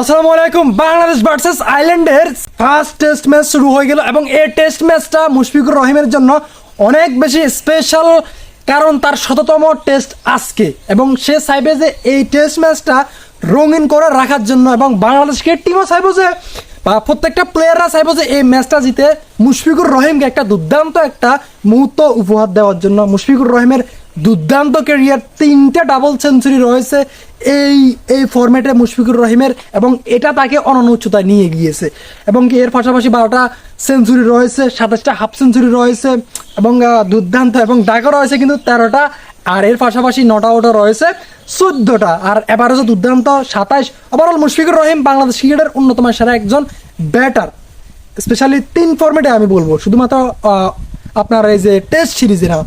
আসসালামু আলাইকুম। বাংলাদেশ ভার্সেস আইল্যান্ডের ফার্স্ট টেস্ট ম্যাচ শুরু হয়ে গেল এবং এই টেস্ট ম্যাচটা মুশফিকুর রহিমের জন্য অনেক বেশি স্পেশাল কারণ তার শততম টেস্ট আজকে এবং সে চাইবে যে এই টেস্ট ম্যাচটা রঙিন করে রাখার জন্য এবং বাংলাদেশকে টিমও চাইব যে, বা প্রত্যেকটা প্লেয়াররা চাইব যে এই ম্যাচটা জিতে মুশফিকুর রহিমকে একটা দুর্দান্ত একটা মুহূর্ত উপহার দেওয়ার জন্য। মুশফিকুর রহিমের দুর্দান্ত ক্যারিয়ার তিনটে ডাবল সেঞ্চুরি রয়েছে এই এই ফরম্যাটে মুশফিকুর রহিমের এবং এটা তাকে অনন্য উচ্চতায় নিয়ে গিয়েছে। এবং এর পাশাপাশি বারোটা সেঞ্চুরি রয়েছে, সাতাশটা হাফ সেঞ্চুরি রয়েছে এবং দুর্দান্ত এবং ডাকা রয়েছে কিন্তু তেরোটা আর এর পাশাপাশি নটা আউটও রয়েছে চোদ্দটা। আর এবারও দুর্দান্ত সাতাইশ ওভারঅল মুশফিকুর রহিম বাংলাদেশ ক্রিকেটের অন্যতম সেরা একজন ব্যাটার স্পেশালি তিন ফরম্যাটে আমি বলব, শুধুমাত্র আপনার এই যে টেস্ট সিরিজে না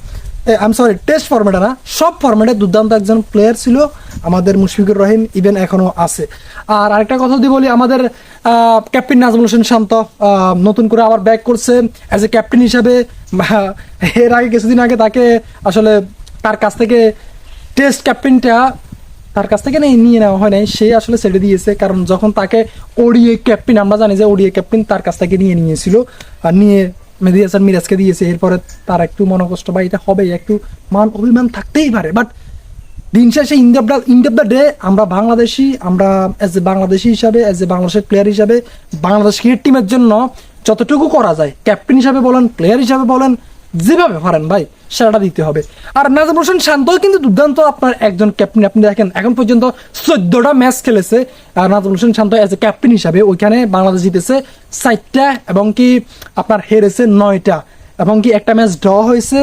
আই সরি টেস্ট ফরম্যাটে না, সব ফরম্যাটে দুর্দান্ত একজন প্লেয়ার ছিল আমাদের মুশফিকুর রহিম ইভেন এখনও আছে। আর আরেকটা কথা যদি বলি, আমাদের ক্যাপ্টেন নাজমুল হোসেন শান্ত নতুন করে আবার ব্যাক করছে অ্যাজ এ ক্যাপ্টেন হিসাবে। এর আগে কিছুদিন আগে তাকে আসলে তার কাছ থেকে টেস্ট ক্যাপ্টেনটা তার কাছ থেকে নিয়ে নেওয়া হয় নাই, সে আসলে ছেড়ে দিয়েছে, কারণ যখন তাকে ওডিএ ক্যাপ্টেন আমরা জানি যে ওডিএ ক্যাপ্টেন তার কাছ থেকে নিয়ে নিয়েছিল নিয়ে মেহেদি হাসান মিরাজকে দিয়েছে, এরপরে তার একটু মনকষ্ট বা এটা হবে, একটু মান অভিমান থাকতেই পারে বাট দিন শেষে end of the end of the day আমরা বাংলাদেশি, আমরা অ্যাজ এ বাংলাদেশি হিসাবে অ্যাজ এ বাংলাদেশের প্লেয়ার হিসাবে, বাংলাদেশ ক্রিকেট টিমের জন্য যতটুকু করা যায় ক্যাপ্টেন হিসাবে বলেন প্লেয়ার হিসাবে বলেন যেভাবে পারেন ভাই সেটা দিতে হবে। আর নাজম হোসেন শান্তও কিন্তু দুর্দান্ত আপনার একজন ক্যাপ্টেন আপনি দেখেন, এখন পর্যন্ত চোদ্দটা ম্যাচ খেলেছে। আর Najmul Hossain Shanto as a captain হিসাবে ওইখানে বাংলাদেশ জিতেছে চারটা এবং কি আপনার হেরেছে নয়টা। এবং কি একটা ম্যাচ ড্র হয়েছে।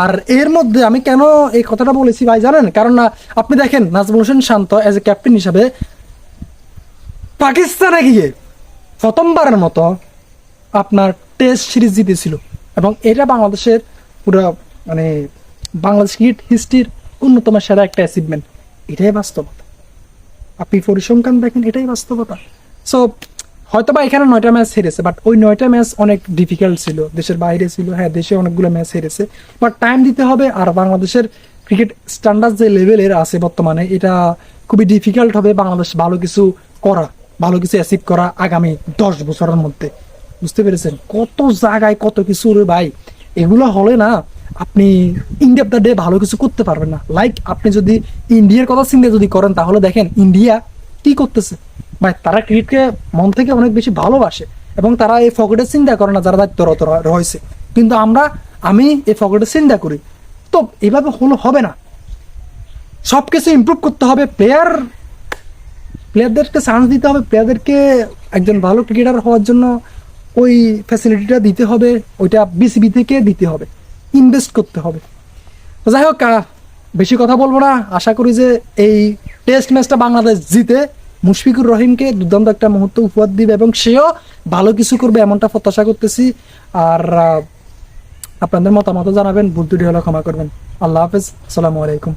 আর এর মধ্যে আমি কেন এই কথাটা বলেছি ভাই জানেন? কারণ না, আপনি দেখেন, Najmul Hossain Shanto as a captain হিসাবে পাকিস্তানে গিয়ে প্রথমবারের মতো আপনার টেস্ট সিরিজ জিতেছিল। এবং এটা বাংলাদেশের পুরো মানে বাংলাদেশ ক্রিকেট হিস্ট্রির অন্যতম সেরা একটা অ্যাচিভমেন্ট এটাই বাস্তবতা। আপনি পরিসংখ্যান দেখেন, এটাই বাস্তবতা। সো হয়তো বা এখানে নয়টা ম্যাচ হেরেছে বাট ওই নয়টা ম্যাচ অনেক ডিফিকাল্ট ছিল। দেশের বাইরে ছিল হ্যাঁ দেশে অনেকগুলো ম্যাচ হেরেছে। বাট টাইম দিতে হবে, আর বাংলাদেশের ক্রিকেট স্ট্যান্ডার্ড যে লেভেলের আছে বর্তমানে, এটা খুবই ডিফিকাল্ট হবে বাংলাদেশ ভালো কিছু করা, ভালো কিছু অ্যাচিভ করা আগামী দশ বছরের মধ্যে। বুঝতে পেরেছেন? কত জায়গায় কত কিছু রে ভাই। এগুলো হলে না, আপনি ইন্ডিয়া দ্য ডে ভালো কিছু করতে পারবেন না। লাইক আপনি যদি ইন্ডিয়ার কথা চিন্তা যদি করেন, তাহলে দেখেন ইন্ডিয়া কি করতেছে। ভাই, তারা ক্রিকেটকে মন থেকে অনেক বেশি ভালোবাসে এবং তারা এই ফকেটের চিন্তা করে না যারা দায়িত্বরত রয়েছে। কিন্তু আমরা, আমি এই ফকেটের চিন্তা করি। তো এভাবে হলো হবে না। সব কিছু ইমপ্রুভ করতে হবে। প্লেয়ার প্লেয়ারদেরকে চান্স দিতে হবে। প্লেয়ারদেরকে একজন ভালো ক্রিকেটার হওয়ার জন্য ওই ফ্যাসিলিটিটা দিতে হবে, ওইটা বিসিবি থেকে দিতে হবে ইনভেস্ট করতে হবে। যাই হোক বেশি কথা বলব না। আশা করি যে এই টেস্ট ম্যাচটা বাংলাদেশ জিতে মুশফিকুর রহিমকে দুর্দান্ত একটা মুহূর্ত উপহার দিবে এবং সেও ভালো কিছু করবে এমনটা প্রত্যাশা করতেছি। আর আপনাদের মতামত জানাবেন, ভুল ত্রুটি হলে ক্ষমা করবেন। আল্লাহ হাফেজ। আসসালামু আলাইকুম।